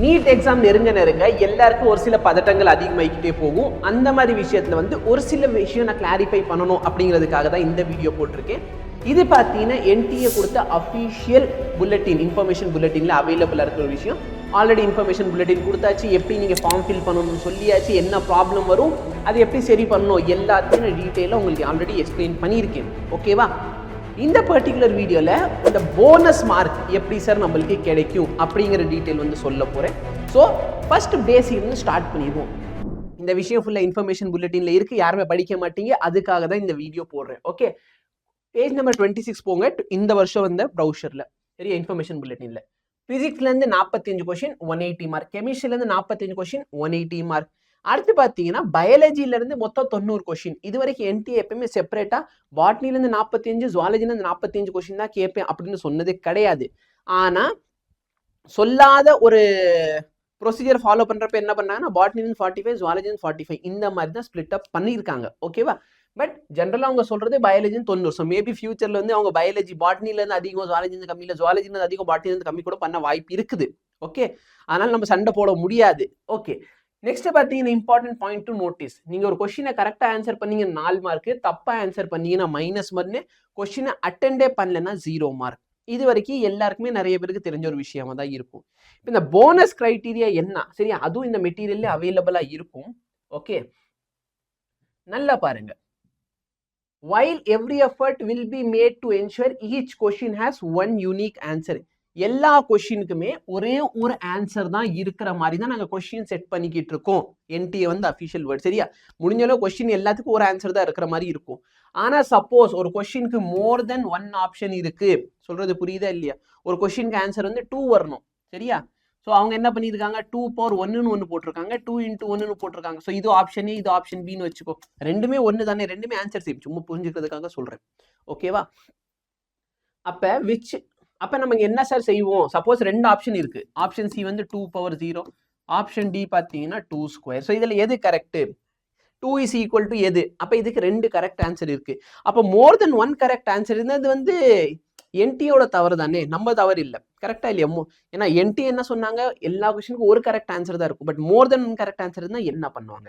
NEET exam நெருங்க நெருங்க எல்லாருக்கும் ஒரு சில பதட்டங்கள் அதிகமாகிக்கிட்டே போகும். அந்த மாதிரி விஷயத்தில் வந்து ஒரு சில விஷயம் நான் கிளாரிஃபை பண்ணணும் அப்படிங்கிறதுக்காக தான் இந்த வீடியோ போட்டிருக்கேன். இது பார்த்தீங்கன்னா என்டிஏ கொடுத்த அஃபீஷியல் புல்லட்டின் இன்ஃபர்மேஷன் புல்லட்டினில் அவைலபிளாக இருக்கிற ஒரு விஷயம். ஆல்ரெடி இன்ஃபர்மேஷன் புல்லட்டின் கொடுத்தாச்சு. எப்படி நீங்கள் ஃபார்ம் ஃபில் பண்ணணும்னு சொல்லியாச்சு. என்ன ப்ராப்ளம் வரும் அது எப்படி சரி பண்ணணும் எல்லாத்தையும் நான் டீட்டெயிலாக உங்களுக்கு ஆல்ரெடி எக்ஸ்பிளைன் பண்ணியிருக்கேன். ஓகேவா இந்த பர்டிகுலர் வீடியோவில் இந்த போனஸ் மார்க் எப்படி சார் நம்மளுக்கு கிடைக்கும் அப்படிங்கிற டீட்டெயில் வந்து சொல்ல போகிறேன் ஸோ ஃபர்ஸ்ட் பேசிக்லேருந்து ஸ்டார்ட் பண்ணிடுவோம். இந்த விஷயம் ஃபுல்லாக இன்ஃபர்மேஷன் புல்லட்டினில் இருக்குது யாருமே படிக்க மாட்டீங்க. அதுக்காக தான் இந்த வீடியோ போடுறேன். Okay page number twenty six போங்க. இந்த வருஷம் வந்த ப்ரௌஷரில் சரியா? இன்ஃபர்மேஷன் புல்லட்டினில் ஃபிசிக்ஸ்லேருந்து நாற்பத்தஞ்சு கொஷின் ஒன் எயிட்டி மார்க் கெமிஸ்ட்ரிலேருந்து நாற்பத்தஞ்சு கொஷின் ஒன் எயிட்டி மார்க் அடுத்து பார்த்தீங்கன்னா பயாலஜிலேருந்து மொத்தம் தொண்ணூறு கொஷின் இது வரைக்கும் என்டி எப்பயுமே செப்பரேட்டாக பாட்னிலேருந்து நாற்பத்தஞ்சு ஜுவாலஜிலேருந்து நாற்பத்தஞ்சு கொஷின் தான் கேட்பேன் அப்படின்னு சொன்னதே கிடையாது. ஆனால் சொல்லாத ஒரு ப்ரொசீஜர் ஃபாலோ பண்ணுறப்ப என்ன பண்ணாங்கன்னா பாட்னிலேருந்து ஃபார்ட்டி ஃபைவ் ஜுவாலஜின்னு ஃபார்ட்டி ஃபைவ் இந்த மாதிரி தான் ஸ்ப்ளிட் அப் பண்ணியிருக்காங்க. ஓகேவா பட் ஜென்ரலாக அவங்க சொல்கிறது பயாலஜின்னு தொண்ணூறு. ஸோ மேபி ஃபியூச்சரில் வந்து அவங்க பயாலஜி பாட்னிலேருந்து அதிகம் ஜுவாலஜிலேருந்து கம்மி இல்லை ஜுவாலஜிலேருந்து அதிகம் பாட்னிலேருந்து கம்மி கூட பண்ண வாய்ப்பு இருக்குது. ஓகே அதனால் நம்ம சண்டை போட முடியாது. ஓகே நெக்ஸ்ட் பார்த்தீங்கன்னா இம்பார்ட்டன்ட் பாயிண்ட் டு நோட்டீஸ் நீங்கள் ஒரு கொஷினை கரெக்டாக ஆன்சர் பண்ணீங்க நாலு மார்க்கு தப்பாக ஆன்சர் பண்ணீங்கன்னா மைனஸ் மார்க்னு கொஷினை அட்டெண்டே பண்ணலன்னா ஜீரோ மார்க் இது வரைக்கும் எல்லாருக்குமே நிறைய பேருக்கு தெரிஞ்ச ஒரு விஷயமா தான் இருக்கும். இப்போ இந்த போனஸ் கிரைட்டீரியா என்ன? சரியா? அதுவும் இந்த மெட்டீரியல்ல அவைலபிளாக இருக்கும். ஓகே நல்லா பாருங்க. While every effort will be made to ensure each question has one unique answer எல்லா கொஷினுக்குமே ஒரே ஒரு ஆன்சர் தான் இருக்கிற மாதிரி தான் நாங்கள் கொஷின் செட் பண்ணிக்கிட்டு இருக்கோம். என்டிஏ வந்து அஃபிஷியல் வேர்ட் சரியா? முடிஞ்ச அளவு கொஷின் எல்லாத்துக்கும் ஒரு ஆன்சர் தான் இருக்கிற மாதிரி இருக்கும். ஆனால் சப்போஸ் ஒரு கொஷினுக்கு மோர் தென் ஒன் ஆப்ஷன் இருக்கு. சொல்றது புரியுதா இல்லையா? ஒரு கொஷினுக்கு ஆன்சர் வந்து டூ வரணும். சரியா? ஸோ அவங்க என்ன பண்ணியிருக்காங்க? டூ பவர் ஒன்றுன்னு ஒன்று போட்டிருக்காங்க. டூ இன்ட்டு ஒன்றுன்னு போட்டிருக்காங்க. ஸோ இது ஆப்ஷன் இது ஆப்ஷன் பின்னு வச்சுக்கோ. ரெண்டுமே ஒன்று தானே. ரெண்டுமே ஆன்சர் சேம் சும்மா புரிஞ்சுக்கிறதுக்காக சொல்கிறேன் ஓகேவா அப்போ விச் அப்போ நம்ம என்ன சார் செய்வோம்? சப்போஸ் ரெண்டு ஆப்ஷன் இருக்கு. ஆப்ஷன் சி வந்து two power zero option D பார்த்தீங்கன்னா டூ ஸ்கொயர் ஸோ இதில் எது correct two is equal to எது? அப்போ இதுக்கு ரெண்டு கரெக்ட் ஆன்சர் இருக்கு. அப்போ more than one correct answer இருந்தால் இது வந்து என்டியோட தவறு தானே? நம்ம தவறு இல்லை. கரெக்டா இல்லையா? ஏன்னா என்டி என்ன சொன்னாங்க? எல்லா கொஸ்டினுக்கும் ஒரு கரெக்ட் ஆன்சர் தான் இருக்கும். But more than one correct answer இருந்தால் என்ன பண்ணுவாங்க?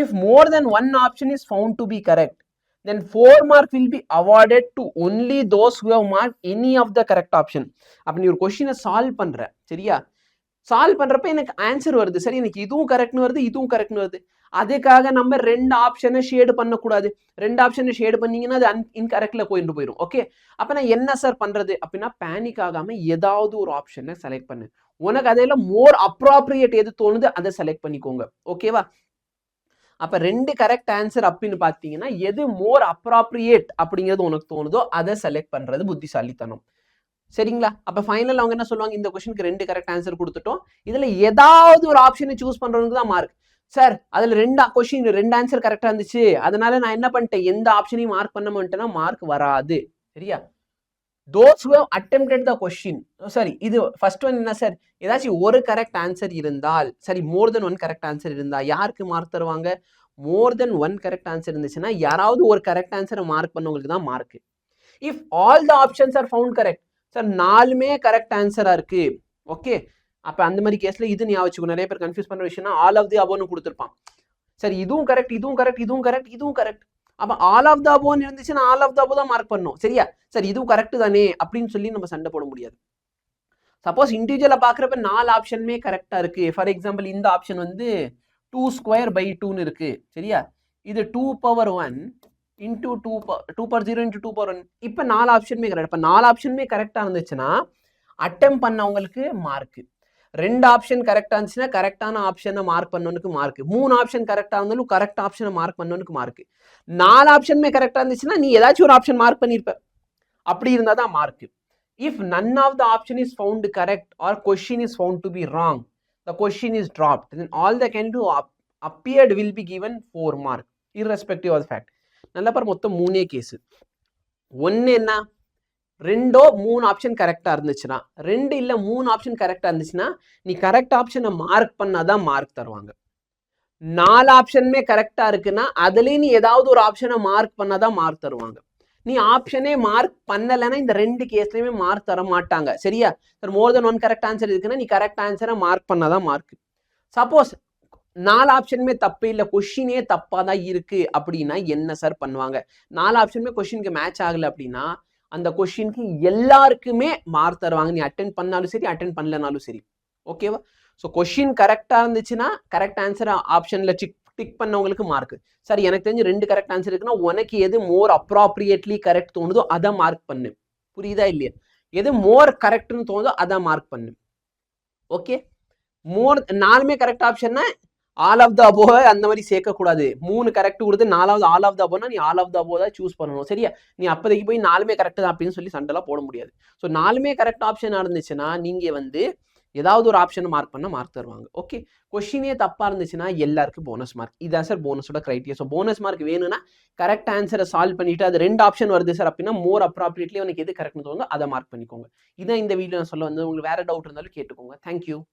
If more than one option is found to be correct then four mark will be awarded to only those who have marked any of the correct option அப்போ நீ ஒரு கொஷினை solve பண்ற சரியா? Solve பண்றப்ப எனக்கு ஆன்சர் வருது. சரி எனக்கு இதுவும் கரெக்ட்னு வருது இதுவும் கரெக்ட்னு வருது. அதுக்காக நம்ம ரெண்டு ஆப்ஷனை ஷேடு பண்ணக்கூடாது. ரெண்டு ஆப்ஷனை ஷேடு பண்ணீங்கன்னா அது அன் இன்கரெக்ட்ல போயிட்டு போயிடும் ஓகே அப்போ நான் என்ன சார் பண்ணுறது அப்படின்னா பேனிக் ஆகாமல் ஏதாவது ஒரு ஆப்ஷனை செலக்ட் பண்ணு. உனக்கு அதில் மோர் அப்ராப்ரியேட் எது தோணுது அதை செலக்ட் பண்ணிக்கோங்க ஓகேவா அப்போ ரெண்டு கரெக்ட் ஆன்சர் அப்படின்னு பார்த்தீங்கன்னா எது மோர் அப்ராப்ரியேட் அப்படிங்கிறது உனக்கு தோணுதோ அதை செலக்ட் பண்ணுறது புத்திசாலித்தனம். சரிங்களா? அப்போ ஃபைனல் அவங்க என்ன சொல்லுவாங்க? இந்த கொஸ்டினுக்கு ரெண்டு கரெக்ட் ஆன்சர் கொடுத்துட்டோம். இதில் ஏதாவது ஒரு ஆப்ஷனை சூஸ் பண்றவனுக்கு தான் மார்க் சார் அதில் ரெண்டு கொஷின் ரெண்டு ஆன்சர் கரெக்டாக இருந்துச்சு. அதனால நான் என்ன பண்ணிட்டேன்? எந்த ஆப்ஷனையும் மார்க் பண்ண மாட்டேன்னா மார்க் வராது. சரியா? Those who attempted the question sorry இது ஃபர்ஸ்ட் ஒன் என்ன சார் ஏதாச்சும் ஒரு கரெக்ட் ஆன்சர் இருந்தால் சரி more than one correct answer இருந்தால் யாருக்கு மார்க் தருவாங்க? More than one correct answer இருந்துச்சுன்னா யாராவது ஒரு கரெக்ட் ஆன்சரை மார்க் பண்ணவங்களுக்கு தான் mark if all the options are found correct sir நாலுமே கரெக்ட் ஆன்சராக இருக்கு. ஓகே அப்ப அந்த மாதிரி கேஸ்ல இது ஞாபகம் நிறைய பேர் கன்ஃபியூஸ் பண்ணுற விஷயம்னா ஆல் ஆஃப் தி அபோன்னு கொடுத்துருப்பான். சரி இதுவும் கரெக்ட் இதுவும் கரெக்ட் இதுவும் கரெக்ட் இதுவும் கரெக்ட் அப்போ ஆல் ஆஃப் த அபோன் இருந்துச்சுன்னா ஆல் ஆஃப் த அபோ தான் மார்க் பண்ணும் சரியா? சரி இதுவும் கரெக்டு தானே? அப்படின்னு சொல்லி நம்ம சண்டை போட முடியாது. சப்போஸ் இண்டிவிஜுவலாக பார்க்குறப்ப நாலு ஆப்ஷனுமே கரெக்டாக இருக்குது ஃபார் எக்ஸாம்பிள் இந்த ஆப்ஷன் வந்து டூ ஸ்கொயர் பை டூன்னு இருக்குது சரியா? இது two power one into two two power zero into two power one இப்போ நாலு ஆப்ஷனுமே கரெக்ட் இப்போ நாலு ஆப்ஷனுமே கரெக்டாக இருந்துச்சுன்னா அட்டம் பண்ணவங்களுக்கு மார்க்கு ரெண்டு ஆப்ஷன் கரெக்டாக இருந்துச்சுன்னா கரெக்டான ஆப்ஷனை மார்க் பண்ணவனுக்கு மார்க் மூணு ஆப்ஷன் கரெக்டாக இருந்தாலும் கரெக்ட் ஆப்ஷனை மார்க் பண்ணவனுக்கு மார்க் நாலு ஆப்ஷனுமே கரெக்டாக இருந்துச்சுன்னா நீ ஏதாச்சும் ஒரு ஆப்ஷன் மார்க் பண்ணியிருப்ப அப்படி இருந்தால் தான் mark if none of the option is found correct or question is found to be wrong the question is dropped then all the candidates appeared will be given four mark irrespective of fact நல்லா பாரு மொத்தம் மூணே case ஒன்று என்ன? ரெண்டோ மூணு option கரெக்டாக இருந்துச்சுன்னா ரெண்டு இல்லை மூணு ஆப்ஷன் கரெக்டாக இருந்துச்சுன்னா நீ கரெக்ட் ஆப்ஷனை மார்க் பண்ணால் தான் மார்க் தருவாங்க. நாலு ஆப்ஷனுமே கரெக்டாக இருக்குன்னா அதுலேயும் நீ ஏதாவது ஒரு ஆப்ஷனை மார்க் பண்ணால் தான் மார்க் தருவாங்க. நீ ஆப்ஷனே மார்க் பண்ணலைன்னா இந்த ரெண்டு கேஸ்லையுமே மார்க் தர மாட்டாங்க. சரியா? Sir more than one correct answer இருக்குன்னா நீ கரெக்ட் ஆன்சரை மார்க் பண்ணால் தான் மார்க் சப்போஸ் நாலு ஆப்ஷனுமே தப்பு இல்லை கொஷினே தப்பாக தான் இருக்குது அப்படின்னா என்ன சார் பண்ணுவாங்க? நாலு ஆப்ஷனுமே கொஷினுக்கு மேட்ச் ஆகலை அப்படின்னா அந்த கொஷினுக்கு எல்லாருக்குமே மார்க் தருவாங்க. நீ அட்டன் பண்ணாலும் சரி அட்டென்ட் பண்ணலனாலும் சரி. ஓகேவா ஸோ கொஷின் கரெக்டாக இருந்துச்சுன்னா கரெக்ட் ஆன்சர் ஆப்ஷனில் டிக் டிக் பண்ணவங்களுக்கு மார்க் சார் எனக்கு தெரிஞ்சு ரெண்டு கரெக்ட் ஆன்சர் இருக்குன்னா உனக்கு எது மோர் அப்ராப்ரியேட்லி கரெக்ட் தோணுதோ அதை மார்க் பண்ணு. புரியுதா இல்லையா? எது மோர் கரெக்ட்னு தோணுதோ அதை மார்க் பண்ணு. ஓகே மோர் நாலுமே கரெக்ட் ஆப்ஷன்னா ஆல் ஆஃப் த அபோவை அந்த மாதிரி சேர்க்கக்கூடாது. மூணு கரெக்ட் கொடுத்து நாலாவது ஆல் ஆஃப் த அபோனா நீ ஆல் ஆஃப் த அபோ தான் சூஸ் பண்ணணும். சரியா? நீ அப்போதைக்கு போய் நாலுமே கரெக்ட் தான் அப்படின்னு சொல்லி சண்டைலாம் போட முடியாது. ஸோ நாலுமே கரெக்ட் ஆப்ஷனாக இருந்துச்சுன்னா நீங்கள் வந்து ஏதாவது ஒரு ஆப்ஷனை மார்க் பண்ணால் மார்க் தருவாங்க. ஓகே கொஷினே தப்பாக இருந்துச்சுன்னா எல்லாருக்கும் போனஸ் மார்க் இதான் சார் போனஸோட கிரைட்டீரியா ஸோ போனஸ் மார்க் வேணும்னா கரெக்ட் ஆன்சரை சால்வ் பண்ணிட்டு அது ரெண்டு ஆப்ஷன் வருது சார் அப்படின்னா மோர் அப்ராப்ரியேட்லி உனக்கு எது கரெக்ட்னு தோணுதோ அதை மார்க் பண்ணிக்கோங்க. இதான் இந்த வீடியோ நான் சொல்ல வந்து உங்களுக்கு வேறு டவுட் இருந்தாலும் கேட்டுக்கோங்க. தேங்க்யூ